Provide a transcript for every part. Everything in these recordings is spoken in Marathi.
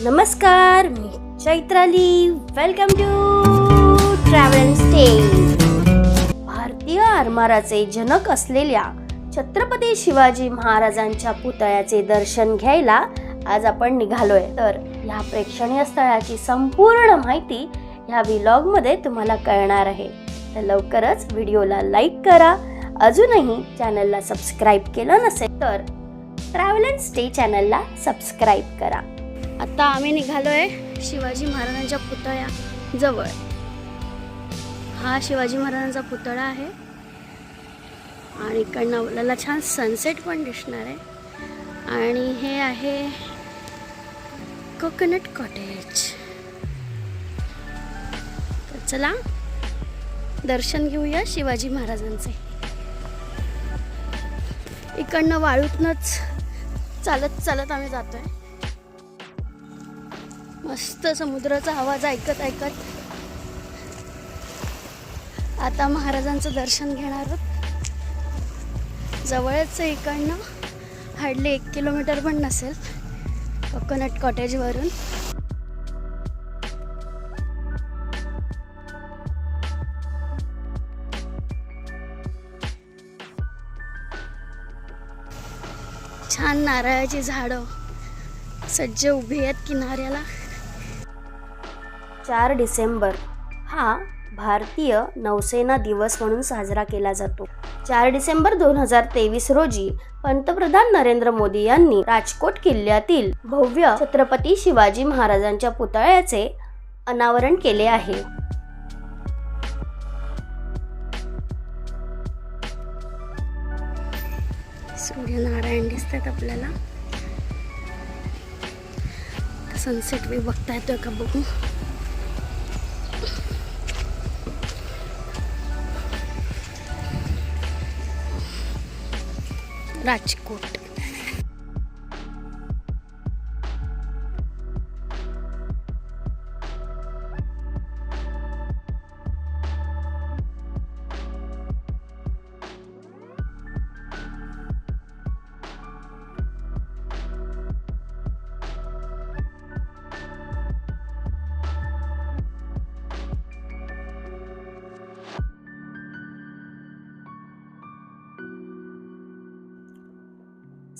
नमस्कार मी Chaitrali. Welcome to travel stay भारतीय आरमाराचे जनक असलेल्या छत्रपती शिवाजी महाराजांच्या पुतळ्याचे दर्शन घ्यायला आज आपण निघालोय. तर ह्या प्रेक्षणीय स्थळाची संपूर्ण माहिती ह्या व्लॉगमध्ये तुम्हाला कळणार आहे. तर लवकरच व्हिडिओला लाईक करा. अजूनही चॅनलला सबस्क्राईब केलं नसेल तर ट्रॅव्हल अँड स्टे चॅनलला सबस्क्राईब करा. आता आम्ही निघालोय शिवाजी महाराजांच्या पुतळ्या जवळ. हा शिवाजी महाराजांचा पुतळा आहे. आणि इकडनं आपल्याला छान सनसेट पण दिसणार आहे. आणि हे आहे कोकोनट कॉटेज तर चला दर्शन घेऊया शिवाजी महाराजांचे. इकडनं वाळूतनच चालत चालत आम्ही जातोय. मस्त समुद्राचा आवाज ऐकत ऐकत. आता महाराजांचं दर्शन घेणार आहोत. जवळच इकडनं हार्डली एक किलोमीटर पण नसेल. कोकोनट कॉटेजवरून छान नारळाची झाडं. सज्ज उभी आहेत किनाऱ्याला. चार डिसेंबर हा भारतीय नौसेना दिवस म्हणून साजरा केला जातो. चार डिसेंबर दोन हजार तेवीस रोजी पंतप्रधान नरेंद्र मोदी यांनी राजकोट किल्ल्यातील भव्य छत्रपती शिवाजी महाराजांच्या पुतळ्याचे अनावरण केले आहे. सूर्यनारायण दिसतात आपल्याला. सनसेट बी बघता येतोय का बघू? राजकोट.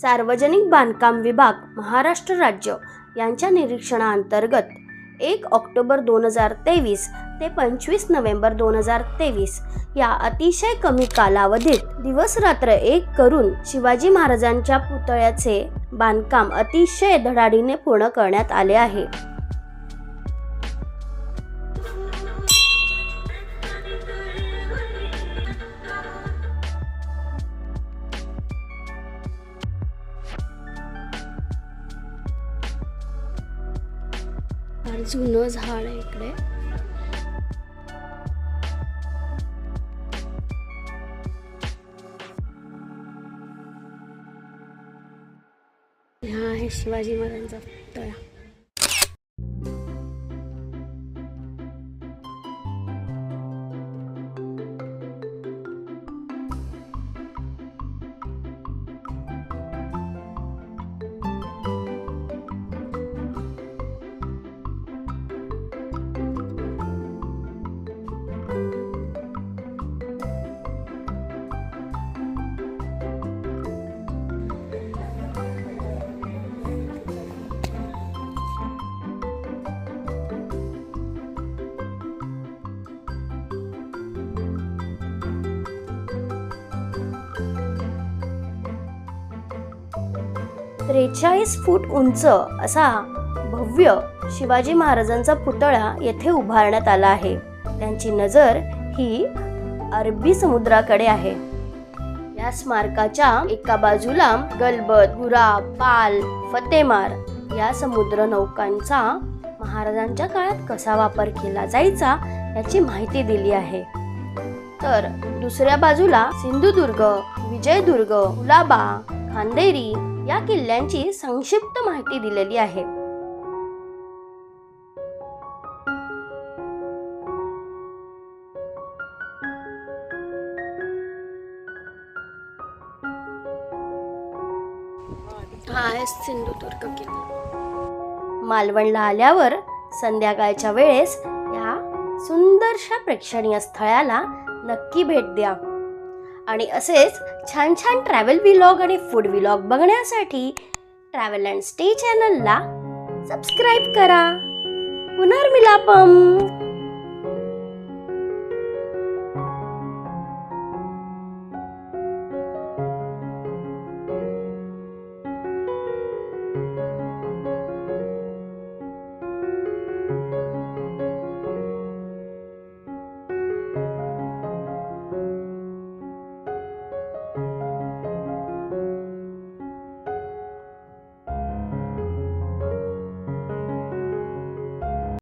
सार्वजनिक बांधकाम विभाग महाराष्ट्र राज्य यांच्या निरीक्षणाअंतर्गत एक ऑक्टोबर दोन हजार तेवीस ते पंचवीस नोव्हेंबर दोन हजार तेवीस या अतिशय कमी कालावधीत दिवस रात्र एक करून शिवाजी महाराजांच्या पुतळ्याचे बांधकाम अतिशय धडाडीने पूर्ण करण्यात आले आहे. फार जुनं झाड आहे इकडे. हा आहे शिवाजी महाराजांचा पुतळा त्रेचाळीस फूट उंच असा भव्य शिवाजी महाराजांचा पुतळा येथे उभारण्यात आला आहे. त्यांची नजर ही अरबी समुद्राकडे आहे. या स्मारकाच्या एका बाजूला गलबत गुरा पाल फतेमार या समुद्र नौकांचा महाराजांच्या काळात कसा वापर केला जायचा याची माहिती दिली आहे. तर दुसऱ्या बाजूला सिंधुदुर्ग विजयदुर्ग गुलाबा खांदेरी या किल्ल्यांची संक्षिप्त माहिती दिलेली आहे. सिंधुदुर्ग किल्ला. मालवणला आल्यावर संध्याकाळच्या वेळेस या सुंदरशा प्रेक्षणीय स्थळाला नक्की भेट द्या. आणि असेच छान छान ट्रॅव्हल विलॉग आणि फूड विलॉग बघण्यासाठी ट्रॅव्हल अँड स्टे चॅनलला सबस्क्राईब करा. पुनर्मिलापम